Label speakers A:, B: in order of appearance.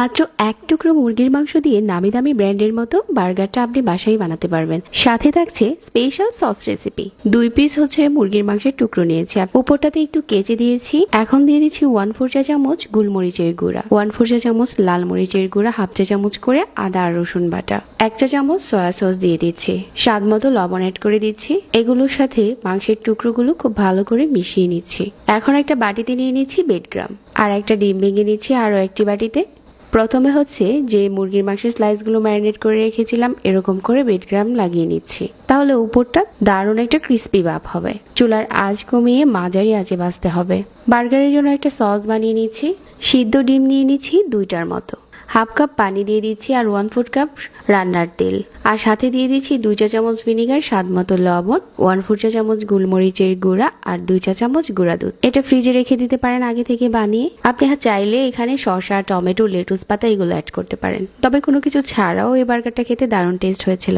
A: মাত্র এক টুকরো মুরগির মাংস দিয়ে নামি দামি ব্র্যান্ডের মতো বার্গারটা আপনি বাসায় বানাতে পারবেন। সাথে থাকছে স্পেশাল সস রেসিপি দুই পিস হচ্ছে মুরগির মাংসের টুকরো নিয়েছি উপরটাতে একটু কেচে দিয়েছি। এখন দিয়ে দিচ্ছি ওয়ান ফোর চা চামচ গুলমরিচের গুঁড়া। ওয়ান ফোর চা চামচ লাল মরিচের গুঁড়া হাফ চা চামচ করে আদা আর রসুন বাটা। এক চা চামচ সয়া সস দিয়ে দিচ্ছি। স্বাদ মতো লবণ অ্যাড করে দিচ্ছি। এগুলোর সাথে মাংসের টুকরোগুলো খুব ভালো করে মিশিয়ে নিচ্ছি। এখন একটা বাটিতে নিয়ে নিচ্ছি বেডগ্রাম আর একটা ডিম ভেঙে নিচ্ছি আরও একটি বাটিতে। প্রথমে হচ্ছে যে মুরগির মাংসের স্লাইসগুলো ম্যারিনেট করে রেখেছিলাম, এরকম করে বেডগ্রাম লাগিয়ে নিচ্ছি। তাহলে উপরটা দারুণ একটা ক্রিস্পি ভাব হবে। চুলার আঁচ কমিয়ে মাঝারি আঁচে বাঁচতে হবে। বার্গারের জন্য একটা সস বানিয়ে নিচ্ছি। সিদ্ধ ডিম নিয়ে নিচ্ছি দুইটার মতো। হাফ কাপ পানি দিয়ে দিচ্ছি আর ওয়ান ফুট কাপ রান্নার তেল। আর সাথে দিয়ে দিচ্ছি দুই চা চামচ ভিনিগার, স্বাদ মতো লবণ ওয়ান ফুট চা চামচ গুলমরিচের গুঁড়া আর দুই চা চামচ গুঁড়া দুধ। এটা ফ্রিজে রেখে দিতে পারেন আগে থেকে বানিয়ে। আপনি চাইলে এখানে শসা, টমেটো, লেটুস পাতা এগুলো অ্যাড করতে পারেন। তবে কোনো কিছু ছাড়াও এই বার্গারটা খেতে দারুণ টেস্ট হয়েছিল।